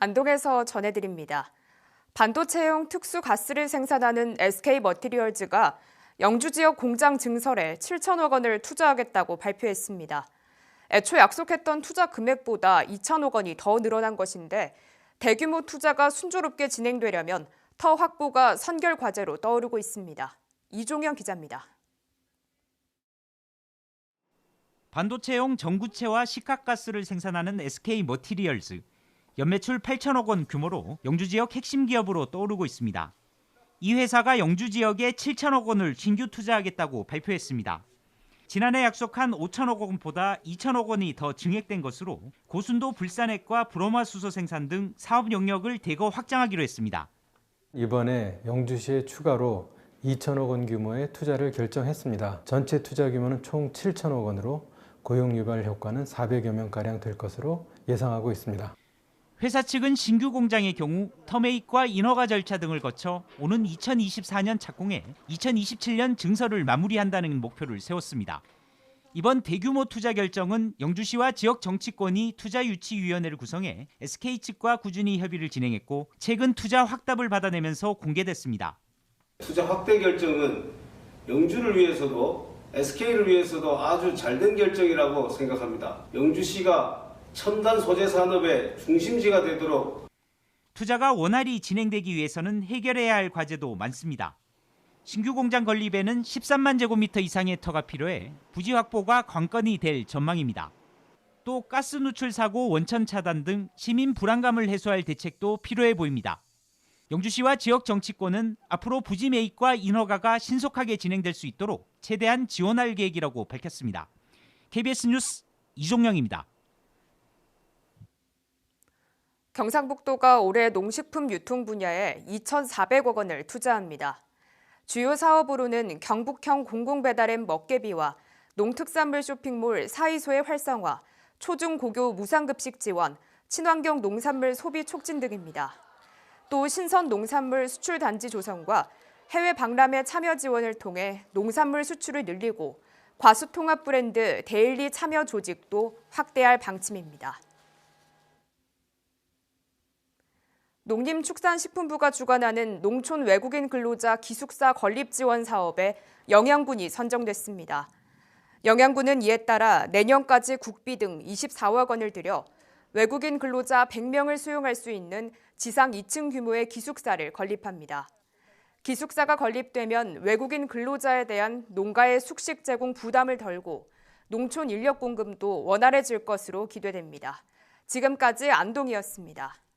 안동에서 전해드립니다. 반도체용 특수 가스를 생산하는 SK 머티리얼즈가 영주 지역 공장 증설에 7천억 원을 투자하겠다고 발표했습니다. 애초 약속했던 투자 금액보다 2천억 원이 더 늘어난 것인데 대규모 투자가 순조롭게 진행되려면 터 확보가 선결 과제로 떠오르고 있습니다. 이종현 기자입니다. 반도체용 전구체와 식각가스를 생산하는 SK 머티리얼즈. 연매출 8천억 원 규모로 영주 지역 핵심 기업으로 떠오르고 있습니다. 이 회사가 영주 지역에 7천억 원을 신규 투자하겠다고 발표했습니다. 지난해 약속한 5천억 원보다 2천억 원이 더 증액된 것으로 고순도 불산액과 브로마 수소 생산 등 사업 영역을 대거 확장하기로 했습니다. 이번에 영주시에 추가로 2천억 원 규모의 투자를 결정했습니다. 전체 투자 규모는 총 7천억 원으로 고용 유발 효과는 400여 명가량 될 것으로 예상하고 있습니다. 회사 측은 신규 공장의 경우 터메이크와 인허가 절차 등을 거쳐 오는 2024년 착공해 2027년 증설을 마무리한다는 목표를 세웠습니다. 이번 대규모 투자 결정은 영주시와 지역 정치권이 투자 유치 위원회를 구성해 SK 측과 꾸준히 협의를 진행했고 최근 투자 확답을 받아내면서 공개됐습니다. 투자 확대 결정은 영주를 위해서도 SK를 위해서도 아주 잘된 결정이라고 생각합니다. 영주시가 첨단 소재 산업의 중심지가 되도록 투자가 원활히 진행되기 위해서는 해결해야 할 과제도 많습니다. 신규 공장 건립에는 13만 제곱미터 이상의 터가 필요해 부지 확보가 관건이 될 전망입니다. 또 가스 누출 사고 원천 차단 등 시민 불안감을 해소할 대책도 필요해 보입니다. 영주시와 지역 정치권은 앞으로 부지 매입과 인허가가 신속하게 진행될 수 있도록 최대한 지원할 계획이라고 밝혔습니다. KBS 뉴스 이종영입니다. 경상북도가 올해 농식품 유통 분야에 2,400억 원을 투자합니다. 주요 사업으로는 경북형 공공배달앱 먹개비와 농특산물 쇼핑몰 사이소의 활성화, 초중고교 무상급식 지원, 친환경 농산물 소비 촉진 등입니다. 또 신선 농산물 수출 단지 조성과 해외 박람회 참여 지원을 통해 농산물 수출을 늘리고 과수 통합 브랜드 데일리 참여 조직도 확대할 방침입니다. 농림축산식품부가 주관하는 농촌 외국인 근로자 기숙사 건립 지원 사업에 영양군이 선정됐습니다. 영양군은 이에 따라 내년까지 국비 등 24억 원을 들여 외국인 근로자 100명을 수용할 수 있는 지상 2층 규모의 기숙사를 건립합니다. 기숙사가 건립되면 외국인 근로자에 대한 농가의 숙식 제공 부담을 덜고 농촌 인력 공급도 원활해질 것으로 기대됩니다. 지금까지 안동이었습니다.